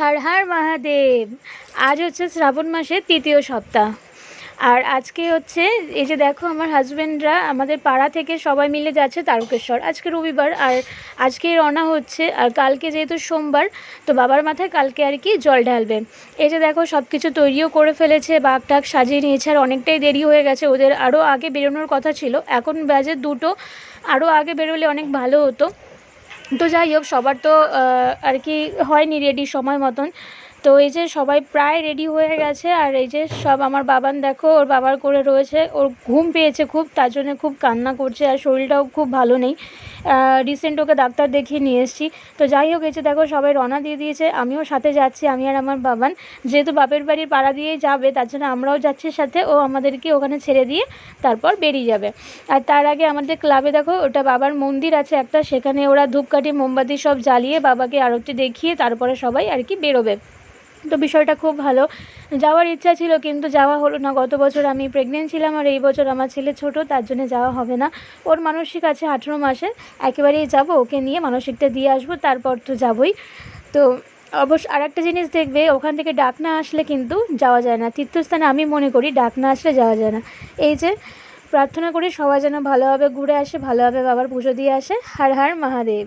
হর হর মহাদেব। আজ হচ্ছে শ্রাবণ মাসের তৃতীয় সপ্তাহ। আর আজকে হচ্ছে, এই যে দেখো আমার হাজব্যান্ডরা আমাদের পাড়া থেকে সবাই মিলে যাচ্ছে তারকেশ্বর। আজকে রবিবার আর আজকে রওনা হচ্ছে, আর কালকে যেহেতু সোমবার, তো বাবার মাথায় কালকে আর কি জল ঢালবে। এই যে দেখো সব কিছু তৈরিও করে ফেলেছে বাঘ টাক সাজিয়ে নিয়েছে, আর অনেকটাই দেরি হয়ে গেছে। ওদের আরও আগে বেরোনোর কথা ছিল, এখন বাজে দুটো আরও আগে বেরোলে অনেক ভালো হতো। তো যাই হোক সবার তো আর কি হয়নি রেডি সময় মতন। তো এই যে সবাই প্রায় রেডি হয়ে গেছে, আর এই যে সব আমার বাবান দেখো, ওর বাবার করে রয়েছে, ওর ঘুম পেয়েছে খুব, তার জন্য খুব কান্না করছে, আর শরীরটাও খুব ভালো নেই। রিসেন্ট ওকে ডাক্তার দেখিয়ে নিয়ে এসেছি। তো যাই হোক যে দেখো সবাই রওনা দিয়ে দিয়েছে, আমিও সাথে যাচ্ছি, আমি আর আমার বাবান। যেহেতু বাপের বাড়ির পাড়া দিয়েই যাবে, তার জন্য আমরাও যাচ্ছি সাথে, ও আমাদেরকে ওখানে ছেড়ে দিয়ে তারপর বেরিয়ে যাবে। আর তার আগে আমাদের ক্লাবে দেখো, ওটা বাবার মন্দির আছে একটা, সেখানে ওরা ধূপকাঠি, মোমবাতি সব জ্বালিয়ে বাবাকে আরতি দেখিয়ে তারপরে সবাই আর কি বেরোবে। তো বিষয়টা খুব ভালো। যাওয়ার ইচ্ছা ছিল কিন্তু যাওয়া হলো না। গত বছর আমি প্রেগনেন্ট ছিলাম আর এই বছর আমার ছেলে ছোট, তার জন্য যাওয়া হবে না। ওর মানসিক আছে আঠেরো মাসে। একেবারেই যাব, ওকে নিয়ে মানসিকটা দিয়ে আসব, তারপর তো যাবই। তো অবশ্য আর একটা জিনিস দেখবে, ওখান থেকে ডাক না আসলে কিন্তু যাওয়া যায় না। তীর্থস্থানে আমি মনে করি ডাক না আসলে যাওয়া যায় না। এই যে প্রার্থনা করি সবাই যেন ভালোভাবে ঘুরে আসে, ভালোভাবে বাবার পুজো দিয়ে আসে। হার হার মহাদেব।